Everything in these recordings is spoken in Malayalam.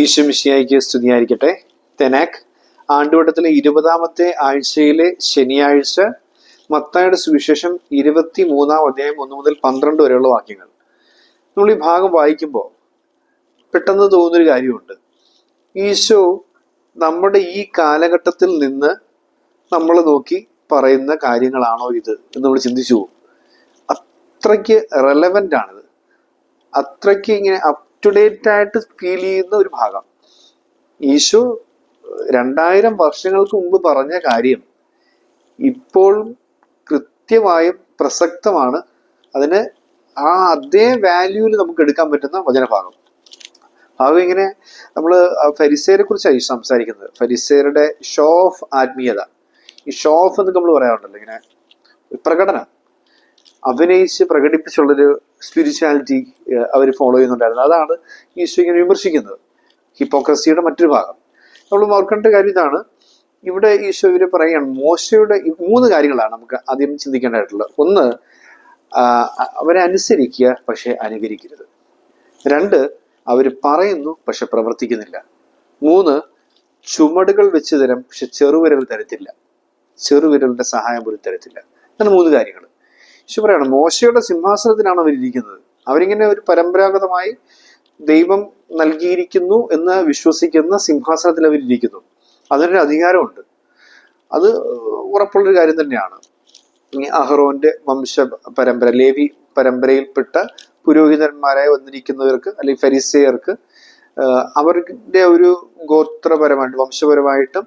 ഈശ്വമിഷിയായിക്ക് സ്തുതിയായിരിക്കട്ടെ. തെനാക് ആണ്ടുവട്ടത്തിലെ ഇരുപതാമത്തെ ആഴ്ചയിലെ ശനിയാഴ്ച മത്തായുടെ സുവിശേഷം ഇരുപത്തി മൂന്നാം അധ്യായം ഒന്ന് മുതൽ പന്ത്രണ്ട് വരെയുള്ള വാക്യങ്ങൾ. നമ്മൾ ഈ ഭാഗം വായിക്കുമ്പോൾ പെട്ടെന്ന് തോന്നുന്നൊരു കാര്യമുണ്ട്. ഈശോ നമ്മുടെ ഈ കാലഘട്ടത്തിൽ നിന്ന് നമ്മൾ നോക്കി പറയുന്ന കാര്യങ്ങളാണോ ഇത് എന്ന് നമ്മൾ ചിന്തിച്ചു പോകും. അത്രയ്ക്ക് റെലവന്റ് ആണിത്. അത്രയ്ക്ക് ഇങ്ങനെ ഡേറ്റ് ആയിട്ട് ഫീൽ ചെയ്യുന്ന ഒരു ഭാഗം. ഈശോ രണ്ടായിരം വർഷങ്ങൾക്ക് മുമ്പ് പറഞ്ഞ കാര്യം ഇപ്പോഴും കൃത്യമായും പ്രസക്തമാണ്. അതിന് ആ അതേ വാല്യൂവിൽ നമുക്ക് എടുക്കാൻ പറ്റുന്ന വചനഭാഗം. ഭാഗം ഇങ്ങനെ നമ്മൾ ഫരിസേരെ കുറിച്ചാണ് സംസാരിക്കുന്നത്. ഫരിസേരുടെ ഷോ ഓഫ് ആത്മീയത. ഈ ഷോ ഓഫ് എന്നൊക്കെ നമ്മൾ പറയാറുണ്ടല്ലോ ഇങ്ങനെ. പ്രകടനം. അഭിനയിച്ച് പ്രകടിപ്പിച്ചുള്ളൊരു സ്പിരിച്വാലിറ്റി അവർ ഫോളോ ചെയ്യുന്നുണ്ടായിരുന്നു. അതാണ് ഈശോ ഇങ്ങനെ വിമർശിക്കുന്നത്. ഹിപ്പോക്രസിയുടെ മറ്റൊരു ഭാഗം. നമ്മൾ ഓർക്കേണ്ട കാര്യം ഇതാണ്. ഇവിടെ ഈശോ ഇവർ പറയുകയാണ് മോശയുടെ മൂന്ന് കാര്യങ്ങളാണ് നമുക്ക് ആദ്യം ചിന്തിക്കേണ്ടതായിട്ടുള്ളത്. ഒന്ന് അവരെ അനുസരിക്കുക പക്ഷെ അനുകരിക്കരുത്. രണ്ട് അവർ പറയുന്നു പക്ഷെ പ്രവർത്തിക്കുന്നില്ല. മൂന്ന് ചുമടുകൾ വെച്ച് തരം പക്ഷെ ചെറുവിരൽ തരത്തില്ല. ചെറുവിരലിന്റെ സഹായം പോലും തരത്തില്ല. അങ്ങനെ മൂന്ന് കാര്യങ്ങൾ ഈശോ പറയാണ് മോശയുടെ സിംഹാസനത്തിലാണ് അവരിയ്ക്കുന്നത് അവരിങ്ങനെ ഒരു പരമ്പരാഗതമായി ദൈവം നൽകിയിരിക്കുന്നു എന്ന് വിശ്വസിക്കുന്ന സിംഹാസനത്തിൽ അവരിയ്ക്കുന്നു അതിനൊരു അധികാരമുണ്ട്. അത് ഉറപ്പുള്ളൊരു കാര്യം തന്നെയാണ്. അഹ്റോന്റെ വംശ പരമ്പര ലേവി പരമ്പരയിൽപ്പെട്ട പുരോഹിതന്മാരായി വന്നിരിക്കുന്നവർക്ക് അല്ലെങ്കിൽ ഫരിസയർക്ക് അവരുടെ ഒരു ഗോത്രപരമായിട്ട് വംശപരമായിട്ടും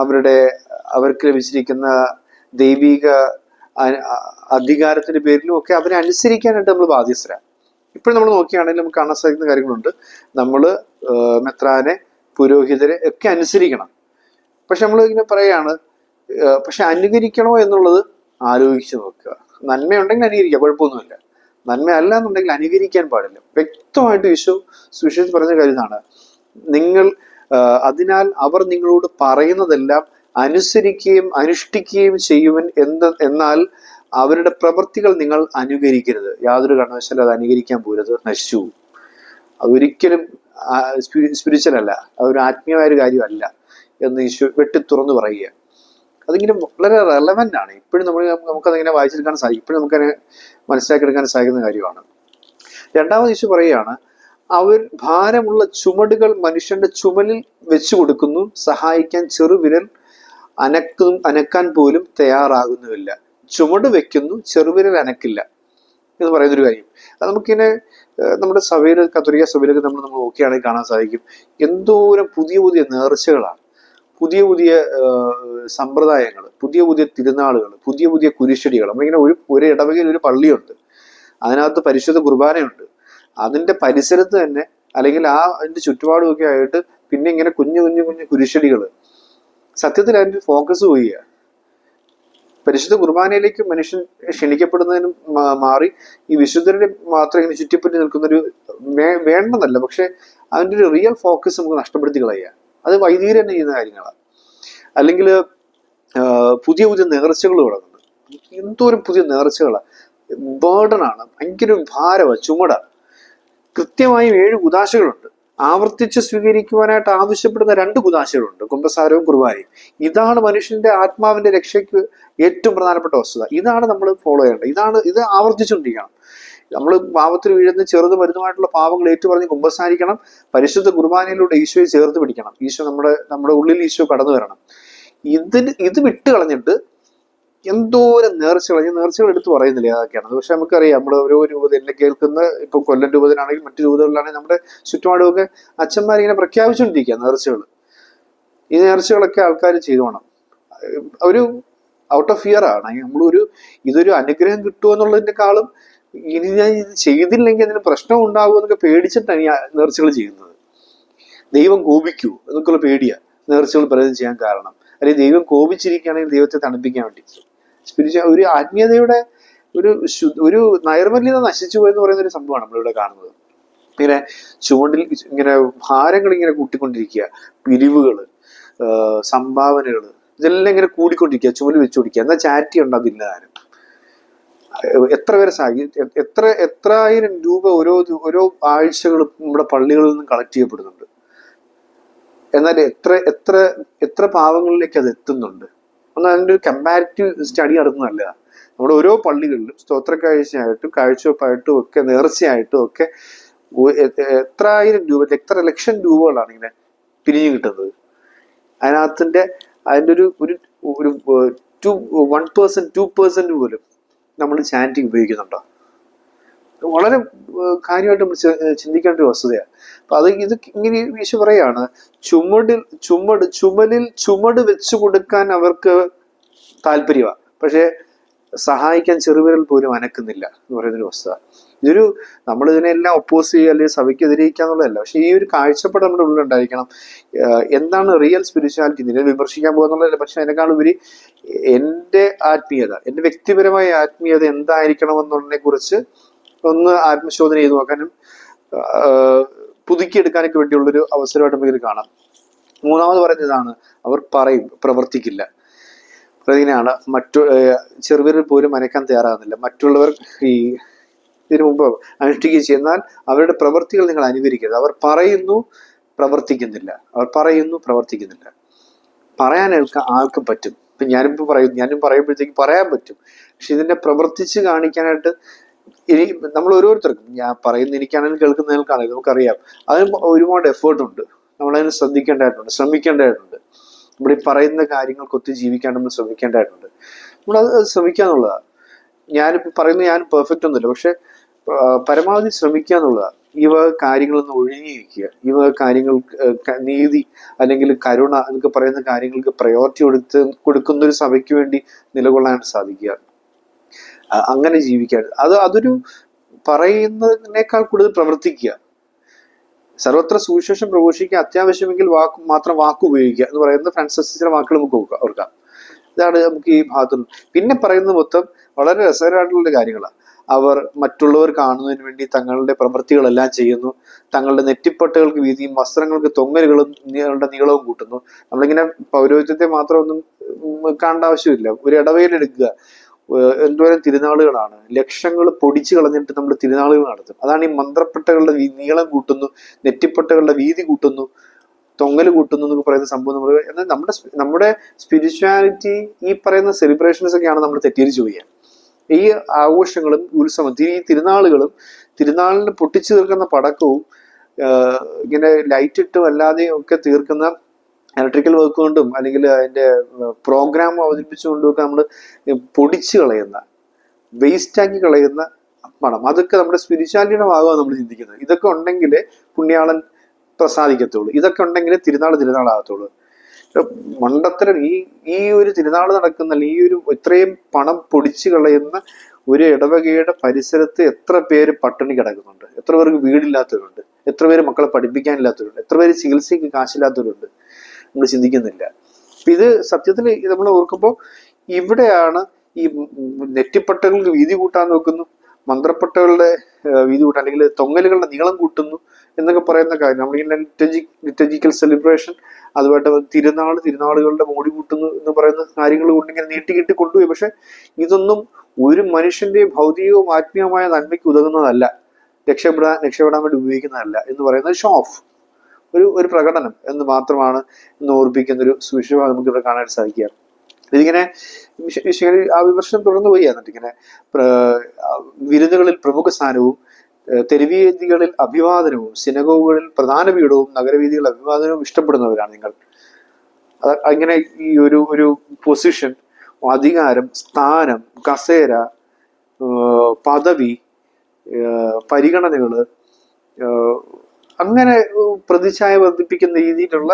അവരുടെ അവർക്ക് ലഭിച്ചിരിക്കുന്ന ദൈവിക അധികാരത്തിന്റെ പേരിലും ഒക്കെ അവരെ അനുസരിക്കാനായിട്ട് നമ്മൾ ബാധ്യസ്ഥരാണ് ഇപ്പോഴും നമ്മൾ നോക്കുകയാണെങ്കിൽ നമുക്ക് കാണാൻ സാധിക്കുന്ന കാര്യങ്ങളുണ്ട്. നമ്മൾ മെത്രാനെ പുരോഹിതരെ ഒക്കെ അനുസരിക്കണം. പക്ഷെ നമ്മൾ ഇങ്ങനെ പറയാണ് പക്ഷെ അനുകരിക്കണോ എന്നുള്ളത് ആലോചിച്ച് നോക്കുക. നന്മയുണ്ടെങ്കിൽ അനുകരിക്കുക കുഴപ്പമൊന്നുമില്ല. നന്മയല്ല എന്നുണ്ടെങ്കിൽ അനുകരിക്കാൻ പാടില്ല. വ്യക്തമായിട്ട് യേശു സുവിശേഷത്തിൽ പറഞ്ഞ കാര്യം നിങ്ങൾ അതിനാൽ അവർ നിങ്ങളോട് പറയുന്നതെല്ലാം അനുസരിക്കുകയും അനുഷ്ഠിക്കുകയും ചെയ്യുവൻ എന്ത് എന്നാൽ അവരുടെ പ്രവൃത്തികൾ നിങ്ങൾ അനുകരിക്കരുത്. യാതൊരു കാരണവശാലും അത് അനുകരിക്കാൻ പോരുത്. നശിച്ചു. അതൊരിക്കലും സ്പിരിച്വൽ അല്ല. അതൊരു ആത്മീയമായ ഒരു കാര്യമല്ല എന്ന് ഈശോ വെട്ടി തുറന്നു പറയുക അതിങ്ങനെ വളരെ റെലവെന്റ് ആണ്. ഇപ്പോഴും നമ്മൾ നമുക്കതിങ്ങനെ വായിച്ചെടുക്കാൻ സാധിക്കും ഇപ്പോഴും നമുക്കതിനെ മനസ്സിലാക്കിയെടുക്കാൻ സാധിക്കുന്ന കാര്യമാണ്. രണ്ടാമത് ഈശോ പറയുകയാണ് അവർ ഭാരമുള്ള ചുമടുകൾ മനുഷ്യന്റെ ചുമലിൽ വെച്ചു കൊടുക്കുന്നു. സഹായിക്കാൻ ചെറുവിരൽ അനക്കും അനക്കാൻ പോലും തയ്യാറാകുന്നുമില്ല. ചുമട് വെക്കുന്നു ചെറുവിരൽ അനക്കില്ല എന്ന് പറയുന്നൊരു കാര്യം. അത് നമുക്കിങ്ങനെ നമ്മുടെ സഭയിൽ കത്തോലിക്ക സഭയിലൊക്കെ നമ്മൾ നമ്മൾ നോക്കുകയാണെങ്കിൽ കാണാൻ സാധിക്കും. എന്തോരം പുതിയ പുതിയ നേർച്ചകളാണ്. പുതിയ പുതിയ സമ്പ്രദായങ്ങൾ പുതിയ പുതിയ തിരുനാളുകൾ പുതിയ പുതിയ കുരിശടികൾ നമ്മളിങ്ങനെ ഒരു ഒരു ഇടവകയിൽ ഒരു പള്ളിയുണ്ട്. അതിനകത്ത് പരിശുദ്ധ കുർബാനയുണ്ട്. അതിന്റെ പരിസരത്ത് തന്നെ അല്ലെങ്കിൽ ആ അതിന്റെ ചുറ്റുപാടുമൊക്കെ ആയിട്ട് പിന്നെ ഇങ്ങനെ കുഞ്ഞു കുഞ്ഞു കുഞ്ഞു കുരിശടികൾ സത്യത്തിൽ അതിന്റെ ഫോക്കസ് പോവുകയാണ് പരിശുദ്ധ കുർബാനയിലേക്ക് മനുഷ്യൻ ക്ഷണിക്കപ്പെടുന്നതിന് മാറി ഈ വിശുദ്ധരുടെ മാത്രം ഇങ്ങനെ ചുറ്റിപ്പറ്റി നിൽക്കുന്നൊരു വേണ്ടെന്നല്ല പക്ഷെ അതിന്റെ ഒരു റിയൽ ഫോക്കസ് നമുക്ക് നഷ്ടപ്പെടുത്തി കളയുക. അത് വൈദികർ തന്നെ ചെയ്യുന്ന കാര്യങ്ങളാണ്. അല്ലെങ്കിൽ പുതിയ പുതിയ നേർച്ചകൾ തുടങ്ങുന്നു എന്തോരം പുതിയ നേർച്ചകളാണ്. ബേർഡനാണ് ഭയങ്കര ഭാരമാണ്. ചുമട കൃത്യമായും ഏഴ് കുതാശകളുണ്ട് ആവർത്തിച്ച് സ്വീകരിക്കുവാനായിട്ട് ആവശ്യപ്പെടുന്ന രണ്ട് കുതാശകളുണ്ട് കുംഭസാരവും കുർബാനയും. ഇതാണ് മനുഷ്യന്റെ ആത്മാവിന്റെ രക്ഷയ്ക്ക് ഏറ്റവും പ്രധാനപ്പെട്ട വസ്തുത. ഇതാണ് നമ്മൾ ഫോളോ ചെയ്യേണ്ടത്. ഇതാണ് ഇത് ആവർത്തിച്ചുകൊണ്ടിരിക്കണം. നമ്മൾ പാപത്തിൽ വീഴുന്ന ചെറുത് മരുന്നുമായിട്ടുള്ള പാപങ്ങൾ ഏറ്റുപറഞ്ഞ് കുമ്പസാരിക്കണം പരിശുദ്ധ കുർബാനയിലൂടെ ഈശോയെ ചേർത്ത് പിടിക്കണം. ഈശോ നമ്മുടെ നമ്മുടെ ഉള്ളിൽ ഈശോ കടന്നു വരണം ഇതിന് ഇത് വിട്ട് കളഞ്ഞിട്ട് എന്തോരം നേർച്ചകൾ ഞാൻ നേർച്ചകൾ എടുത്ത് പറയുന്നില്ല അതൊക്കെയാണ് പക്ഷെ നമുക്കറിയാം നമ്മുടെ ഓരോ രൂപത എന്നെ കേൾക്കുന്ന ഇപ്പൊ കൊല്ലം രൂപതയിലാണെങ്കിൽ മറ്റു രൂപതകളിലാണെങ്കിൽ നമ്മുടെ ചുറ്റുപാടുമൊക്കെ അച്ഛന്മാരിങ്ങനെ പ്രഖ്യാപിച്ചുകൊണ്ടിരിക്കുക നേർച്ചകൾ. ഈ നേർച്ചകളൊക്കെ ആൾക്കാർ ചെയ്തു വേണം ഒരു ഔട്ട് ഓഫ് ഫിയർ ആണ്. നമ്മളൊരു ഇതൊരു അനുഗ്രഹം കിട്ടുമോ എന്നുള്ളതിനേക്കാളും ഇനി ഞാൻ ഇത് ചെയ്തില്ലെങ്കിൽ അതിന് പ്രശ്നം ഉണ്ടാകുമോ എന്നൊക്കെ പേടിച്ചിട്ടാണ് ഈ നേർച്ചകൾ ചെയ്യുന്നത്. ദൈവം കോപിക്കൂ എന്നൊക്കെയുള്ള പേടിയാണ് നേർച്ചകൾ പലതും ചെയ്യാൻ കാരണം. അല്ലെങ്കിൽ ദൈവം കോപിച്ചിരിക്കുകയാണെങ്കിൽ ദൈവത്തെ തണുപ്പിക്കാൻ വേണ്ടി. സ്പിരിച്വൽ ഒരു ആത്മീയതയുടെ ഒരു ഒരു നൈർമല്യത നശിച്ചു പോയെന്ന് പറയുന്ന ഒരു സംഭവമാണ് നമ്മളിവിടെ കാണുന്നത്. ഇങ്ങനെ ചുവണ്ടിൽ ഇങ്ങനെ ഭാരങ്ങൾ ഇങ്ങനെ കൂട്ടിക്കൊണ്ടിരിക്കുക പിരിവുകൾ സംഭാവനകൾ ഇതെല്ലാം ഇങ്ങനെ കൂടിക്കൊണ്ടിരിക്കുക ചുമൽ വെച്ചു കൊടുക്കുക എന്നാൽ ചാരിറ്റി ഉണ്ടാകില്ല ആരും എത്ര പേരെ സഹായി എത്ര എത്രായിരം രൂപ ഓരോ ഓരോ ആഴ്ചകളും നമ്മുടെ പള്ളികളിൽ നിന്നും കളക്ട് ചെയ്യപ്പെടുന്നുണ്ട്. എന്നാൽ എത്ര എത്ര എത്ര പാവങ്ങളിലേക്ക് അത് എത്തുന്നുണ്ട്? ഒന്ന് അതിന്റെ ഒരു കമ്പാരിറ്റീവ് സ്റ്റഡി നടത്തുന്നതല്ല നമ്മുടെ ഓരോ പള്ളികളിലും സ്തോത്ര കാഴ്ചയായിട്ടും കാഴ്ചവെപ്പായിട്ടും ഒക്കെ നേർച്ചയായിട്ടും ഒക്കെ എത്രായിരം രൂപ എത്ര ലക്ഷം രൂപകളാണ് ഇങ്ങനെ പിരിഞ്ഞു കിട്ടുന്നത്. അതിനകത്തിന്റെ അതിന്റെ ഒരു ഒരു ഒരു two one percent two percent പോലും നമ്മൾ ചാന്റിങ് ഉപയോഗിക്കുന്നുണ്ടോ? വളരെ കാര്യമായിട്ട് നമ്മൾ ചിന്തിക്കേണ്ട ഒരു വസ്തുതയാണ്. അപ്പൊ അത് ഇത് ഇങ്ങനെ ഈശോ പറയാണ് ചുമടിൽ ചുമട് ചുമലിൽ ചുമട് വെച്ചു കൊടുക്കാൻ അവർക്ക് താല്പര്യമാണ്. പക്ഷേ സഹായിക്കാൻ ചെറുവിരൽ പോലും അനക്കുന്നില്ല എന്ന് പറയുന്നൊരു വസ്തുത. ഇതൊരു നമ്മൾ ഇതിനെല്ലാം ഒപ്പോസ് ചെയ്യുക അല്ലെങ്കിൽ സഭയ്ക്ക് സഭയ്ക്കെതിരേക്കുക എന്നുള്ളതല്ല. പക്ഷെ ഈ ഒരു കാഴ്ചപ്പാട് നമ്മുടെ ഉള്ളിൽ ഉണ്ടായിരിക്കണം. എന്താണ് റിയൽ സ്പിരിച്വാലിറ്റി ഇതിനെ വിമർശിക്കാൻ പോകുന്നുള്ളതല്ല പക്ഷെ അതിനേക്കാൾ ഉപരി എന്റെ ആത്മീയത എന്റെ വ്യക്തിപരമായ ആത്മീയത എന്തായിരിക്കണം എന്നുള്ളതിനെ കുറിച്ച് ഒന്ന് ആത്മശോധന ചെയ്തു നോക്കാനും പുതുക്കിയെടുക്കാനൊക്കെ വേണ്ടിയുള്ളൊരു അവസരമായിട്ട് നമുക്ക് ഇത് കാണാം. മൂന്നാമത് പറയുന്നത് ഇതാണ് അവർ പറയും പ്രവർത്തിക്കില്ല. അതിങ്ങനെയാണ് മറ്റു ചെറുവിരൽ പോലും അനക്കാൻ തയ്യാറാകുന്നില്ല. മറ്റുള്ളവർ ഈ ഇതിനു മുമ്പ് അനുഷ്ഠിക്കുകയും ചെയ്യുന്നാൽ അവരുടെ പ്രവൃത്തികൾ നിങ്ങൾ അനുകരിക്കരുത്. അവർ പറയുന്നു പ്രവർത്തിക്കുന്നില്ല. അവർ പറയുന്നു പ്രവർത്തിക്കുന്നില്ല. പറയാൻ ആർക്കും പറ്റും. ഇപ്പൊ ഞാനിപ്പോ പറയും ഞാനും പറയുമ്പോഴത്തേക്ക് പറയാൻ പറ്റും. പക്ഷെ ഇതിനെ പ്രവർത്തിച്ച് കാണിക്കാനായിട്ട് ഇനി നമ്മൾ ഓരോരുത്തർക്കും ഞാൻ പറയുന്ന എനിക്കാണെങ്കിലും കേൾക്കുന്നതിനാണെങ്കിലും നമുക്കറിയാം. അതിന് ഒരുപാട് എഫേർട്ട് ഉണ്ട്. നമ്മളതിന് ശ്രദ്ധിക്കേണ്ടതായിട്ടുണ്ട് ശ്രമിക്കേണ്ടതായിട്ടുണ്ട്. നമ്മൾ ഈ പറയുന്ന കാര്യങ്ങൾക്കൊത്ത് ജീവിക്കാൻ നമ്മൾ ശ്രമിക്കേണ്ടതായിട്ടുണ്ട്. നമ്മളത് ശ്രമിക്കുക എന്നുള്ളതാണ് ഞാനിപ്പോൾ പറയുന്നത് ഞാൻ പെർഫെക്റ്റ് ഒന്നുമില്ല പക്ഷെ പരമാവധി ശ്രമിക്കുക എന്നുള്ളതാണ് ഈ വക കാര്യങ്ങളിൽ നിന്ന് ഒഴിഞ്ഞിരിക്കുക ഈ വക കാര്യങ്ങൾ നീതി അല്ലെങ്കിൽ കരുണ എന്നൊക്കെ പറയുന്ന കാര്യങ്ങൾക്ക് പ്രയോറിറ്റി കൊടുത്ത് കൊടുക്കുന്ന ഒരു സഭയ്ക്ക് വേണ്ടി നിലകൊള്ളാൻ സാധിക്കുക. അങ്ങനെ ജീവിക്കാൻ. അത് അതൊരു പറയുന്നതിനേക്കാൾ കൂടുതൽ പ്രവർത്തിക്കുക. സർവത്ര സുവിശേഷം പ്രഘോഷിക്കുക അത്യാവശ്യമെങ്കിൽ വാക്ക് മാത്രം വാക്ക് ഉപയോഗിക്കുക എന്ന് പറയുന്ന ഫ്രാൻസിസിന്റെ വാക്കുകൾ നമുക്ക് ഓർക്കാം- ഇതാണ് നമുക്ക് ഈ ഭാഗത്തു. പിന്നെ പറയുന്നത് മൊത്തം വളരെ രസകരമായിട്ടുള്ള കാര്യങ്ങളാണ്. അവർ മറ്റുള്ളവർ കാണുന്നതിന് വേണ്ടി തങ്ങളുടെ പ്രവൃത്തികളെല്ലാം ചെയ്യുന്നു. തങ്ങളുടെ നെറ്റിപ്പട്ടുകൾക്ക് വീതിയും വസ്ത്രങ്ങൾക്ക് തൊങ്ങലുകളും നിങ്ങളുടെ നീളവും കൂട്ടുന്നു. നമ്മളിങ്ങനെ പൗരോഹിത്യത്തെ മാത്രം ഒന്നും കാണേണ്ട ആവശ്യമില്ല. ഒരു ഇടവയിലെടുക്കുക ഏഹ് എന്തോരം തിരുനാളുകളാണ്. ലക്ഷങ്ങൾ പൊടിച്ചു കളഞ്ഞിട്ട് നമ്മൾ തിരുനാളുകൾ നടത്തും. അതാണ് ഈ മന്ത്രപ്പെട്ടകളുടെ നീളം കൂട്ടുന്നു നെറ്റിപ്പട്ടകളുടെ വീതി കൂട്ടുന്നു തൊങ്ങൽ കൂട്ടുന്നു എന്നൊക്കെ പറയുന്ന സംഭവം നമ്മൾ എന്നാൽ നമ്മുടെ നമ്മുടെ സ്പിരിച്വാലിറ്റി ഈ പറയുന്ന സെലിബ്രേഷൻസ് ഒക്കെയാണ് നമ്മൾ തെറ്റിദ്ധരിച്ചു പോവുക. ഈ ആഘോഷങ്ങളും ഉത്സവം ഈ തിരുനാളുകളും തിരുനാളിന് പൊട്ടിച്ചു തീർക്കുന്ന പടക്കവും ഇങ്ങനെ ലൈറ്റ് ഇട്ടും അല്ലാതെയും ഒക്കെ തീർക്കുന്ന ഇലക്ട്രിക്കൽ വർക്ക് കൊണ്ടും അല്ലെങ്കിൽ അതിന്റെ പ്രോഗ്രാം അവതരിപ്പിച്ചുകൊണ്ടും ഒക്കെ നമ്മൾ പൊടിച്ചു കളയുന്ന വേസ്റ്റ് ആക്കി കളയുന്ന പണം അതൊക്കെ നമ്മുടെ സ്പിരിച്വാലിറ്റിയുടെ ഭാഗമാണ് നമ്മൾ ചിന്തിക്കുന്നത്. ഇതൊക്കെ ഉണ്ടെങ്കിൽ പുണ്യാളൻ പ്രസാദിക്കത്തുള്ളൂ. ഇതൊക്കെ ഉണ്ടെങ്കിൽ തിരുനാൾ തിരുനാളാകത്തുള്ളൂ. മണ്ടത്തരം ഈ ഈ ഒരു തിരുനാൾ നടക്കുന്ന ഈ ഒരു ഇത്രയും പണം പൊടിച്ചു കളയുന്ന ഒരു ഇടവകയുടെ പരിസരത്ത് എത്ര പേര് പട്ടിണി കിടക്കുന്നുണ്ട്. എത്ര പേർക്ക് വീടില്ലാത്തവരുണ്ട്. എത്ര പേര് മക്കളെ പഠിപ്പിക്കാനില്ലാത്തവരുണ്ട്. എത്ര പേര് ചികിത്സയ്ക്ക് കാശില്ലാത്തവരുണ്ട്. നമ്മൾ ചിന്തിക്കുന്നില്ല. ഇത് സത്യത്തിൽ നമ്മൾ ഓർക്കുമ്പോൾ ഇവിടെയാണ് ഈ നെറ്റിപ്പട്ടകൾക്ക് വീതി കൂട്ടാൻ നോക്കുന്നു മന്ത്രപ്പട്ടകളുടെ വീതി കൂട്ടാൻ അല്ലെങ്കിൽ തൊങ്ങലുകളുടെ നീളം കൂട്ടുന്നു എന്നൊക്കെ പറയുന്ന കാര്യം. നമ്മൾ ഈ ലിറ്റജി ലിറ്റജിക്കൽ സെലിബ്രേഷൻ അതുമായിട്ട് തിരുനാൾ തിരുനാളുകളുടെ മോടി കൂട്ടുന്നു എന്ന് പറയുന്ന കാര്യങ്ങൾ കൊണ്ട് ഇങ്ങനെ നീട്ടിക്കിട്ടി കൊണ്ടുപോയി. പക്ഷെ ഇതൊന്നും ഒരു മനുഷ്യന്റെ ഭൗതികവും ആത്മീയവുമായ നന്മയ്ക്ക് ഉതകുന്നതല്ല. രക്ഷപ്പെടാൻ രക്ഷപ്പെടാൻ വേണ്ടി ഉപയോഗിക്കുന്നതല്ല എന്ന് പറയുന്നത് ഷോ ഓഫ്. ഒരു ഒരു പ്രകടനം എന്ന് മാത്രമാണ് ഇന്ന് ഓർപ്പിക്കുന്ന ഒരു സുവിശേഷം നമുക്ക് ഇവിടെ കാണാൻ സാധിക്കുക. ഇതിങ്ങനെ ആ വിമർശനം തുടർന്നു പോയി എന്നിട്ട് ഇങ്ങനെ വിരുന്നുകളിൽ പ്രമുഖ സ്ഥാനവും തെരുവീതികളിൽ അഭിവാദനവും സിനഗോഗുകളിൽ പ്രധാന വീടവും നഗരവീതികളിൽ അഭിവാദനവും ഇഷ്ടപ്പെടുന്നവരാണ് നിങ്ങൾ. അങ്ങനെ ഈ ഒരു ഒരു പൊസിഷൻ അധികാരം സ്ഥാനം കസേര പദവി പരിഗണനകൾ അങ്ങനെ പ്രതിച്ഛായ വർദ്ധിപ്പിക്കുന്ന രീതിയിലുള്ള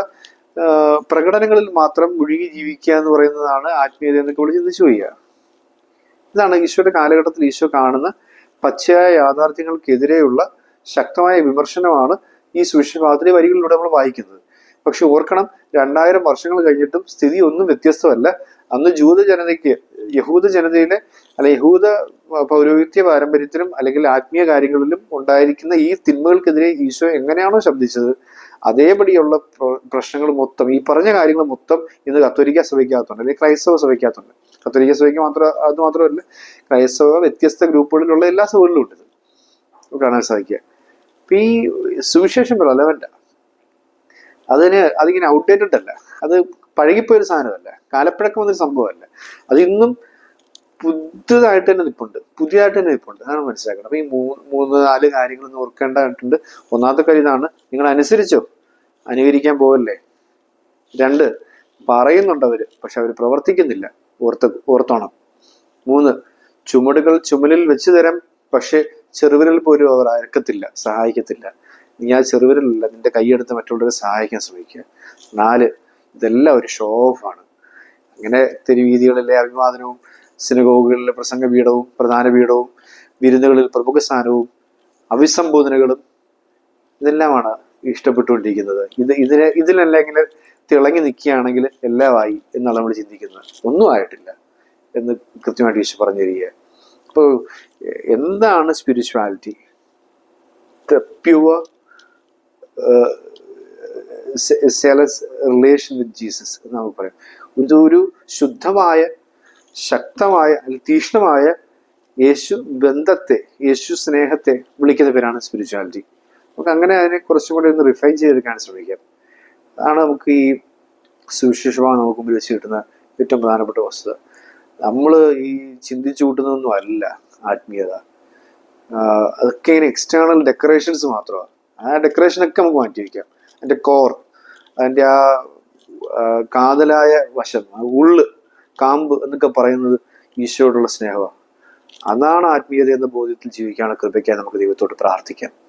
പ്രകടനങ്ങളിൽ മാത്രം മുഴുകി ജീവിക്കുക എന്ന് പറയുന്നതാണ് ആത്മീയത എന്നൊക്കെ ഇവിടെ ചിന്തിച്ചു പോവുക ഇതാണ് ഈശോയുടെ കാലഘട്ടത്തിൽ ഈശോ കാണുന്ന പച്ചയായ യാഥാർത്ഥ്യങ്ങൾക്കെതിരെയുള്ള ശക്തമായ വിമർശനമാണ് ഈ സുവിശേഷഭാഗത്തിലെ വരികളിലൂടെ നമ്മൾ വായിക്കുന്നത്. പക്ഷെ ഓർക്കണം രണ്ടായിരം വർഷങ്ങൾ കഴിഞ്ഞിട്ടും സ്ഥിതി ഒന്നും വ്യത്യസ്തമല്ല. അന്ന് ജൂത ജനതയ്ക്ക് യഹൂദ ജനതയിലെ അല്ലെ യഹൂദ പൗരോഹിത്യ പാരമ്പര്യത്തിലും അല്ലെങ്കിൽ ആത്മീയ കാര്യങ്ങളിലും ഉണ്ടായിരിക്കുന്ന ഈ തിന്മകൾക്കെതിരെ ഈശോ എങ്ങനെയാണോ ശബ്ദിച്ചത് അതേപടിയുള്ള പ്രശ്നങ്ങൾ മൊത്തം ഈ പറഞ്ഞ കാര്യങ്ങൾ മൊത്തം ഇന്ന് കത്തോലിക്ക സഭയ്ക്കകത്തുണ്ട് അല്ലെങ്കിൽ ക്രൈസ്തവ സഭയ്ക്കകത്തുണ്ട്. കത്തോലിക്ക സഭയ്ക്ക് മാത്രം അത് മാത്രമല്ല ക്രൈസ്തവ വ്യത്യസ്ത ഗ്രൂപ്പുകളിലുള്ള എല്ലാ സഭകളിലും ഉണ്ട് കാണാൻ സാധിക്കുക. അപ്പൊ ഈ സുവിശേഷം റെലവെന്റ് അതിന് അതിങ്ങനെ ഔട്ട്ഡേറ്റഡ് അല്ല. അത് പഴകിപ്പോയൊരു സാധനമല്ല? കാലപ്പഴക്കം വന്നൊരു സംഭവമല്ല? അത് ഇന്നും പുതുതായിട്ട് തന്നെ നിൽപ്പുണ്ട് പുതിയതായിട്ട് തന്നെ നിൽപ്പുണ്ട് അതാണ് മനസ്സിലാക്കണം അപ്പൊ ഈ മൂന്ന് മൂന്ന് നാല് കാര്യങ്ങളൊന്നും ഓർക്കേണ്ടതായിട്ടുണ്ട് ഒന്നാമത്തെ കാര്യം ഇതാണ്. നിങ്ങൾ അനുസരിച്ചോ? അനുകരിക്കാൻ പോവല്ലേ? രണ്ട് പറയുന്നുണ്ട് അവർ പക്ഷെ അവർ പ്രവർത്തിക്കുന്നില്ല. ഓർത്ത് ഓർത്തോണം. മൂന്ന് ചുമടുകൾ ചുമലിൽ വെച്ച് തരാം പക്ഷെ ചെറുവിരൽ പോലും അവർ അരക്കത്തില്ല സഹായിക്കത്തില്ല. നീ ആ ചെറുവിരലല്ല നിന്റെ കൈയെടുത്ത് മറ്റുള്ളവരെ സഹായിക്കാൻ ശ്രമിക്കുക. നാല് ഇതെല്ലാം ഒരു ഷോ ഓഫ് ആണ്. അങ്ങനെ തെരുവീതികളിലെ അഭിവാദനവും സിനഗോഗുകളിലെ പ്രസംഗ പീഠവും പ്രധാന പീഠവും വിരുന്നുകളിൽ പ്രമുഖ സ്ഥാനവും അഭിസംബോധനകളും ഇതെല്ലാമാണ് ഇഷ്ടപ്പെട്ടുകൊണ്ടിരിക്കുന്നത്. ഇത് ഇതിനെ ഇതിലല്ലെങ്കിൽ തിളങ്ങി നിൽക്കുകയാണെങ്കിൽ എല്ലാമായി എന്നാണ് നമ്മൾ ചിന്തിക്കുന്നത്. ഒന്നും ആയിട്ടില്ല എന്ന് കൃത്യമായിട്ട് ഈശോ പറഞ്ഞു തരിക അപ്പോൾ എന്താണ് spirituality pure selfless relation with Jesus എന്ന് നമുക്ക് പറയാം ഒരു ശുദ്ധമായ ശക്തമായ തീക്ഷ്ണമായ യേശു ബന്ധത്തെ യേശു സ്നേഹത്തെ വിളിക്കുന്ന പേരാണ് സ്പിരിച്വാലിറ്റി നമുക്ക് അങ്ങനെ അതിനെ കുറച്ചും കൂടി ഒന്ന് റിഫൈൻ ചെയ്തെടുക്കാൻ ശ്രമിക്കാം. അതാണ് നമുക്ക് ഈ സുവിശേഷമായി നമുക്ക് മുമ്പിൽ വെച്ച് കിട്ടുന്ന ഏറ്റവും പ്രധാനപ്പെട്ട വസ്തുത. നമ്മൾ ഈ ചിന്തിച്ചു കൂട്ടുന്നതൊന്നും അല്ല ആത്മീയത. അതൊക്കെ ഇങ്ങനെ എക്സ്റ്റേണൽ ഡെക്കറേഷൻസ് മാത്രമാണ്. ആ ഡെക്കറേഷനൊക്കെ നമുക്ക് മാറ്റി വയ്ക്കാം അതിന്റെ കോർ അതിന്റെ ആ കാതലായ വശം ഉള്ള് കാമ്പ് എന്നൊക്കെ പറയുന്നത് ഈശോയോടുള്ള സ്നേഹമാണ്. അതാണ് ആത്മീയത എന്ന ബോധ്യത്തിൽ ജീവിക്കാനുള്ള കൃപയ്ക്കായി നമുക്ക് ദൈവത്തോട് പ്രാർത്ഥിക്കാം.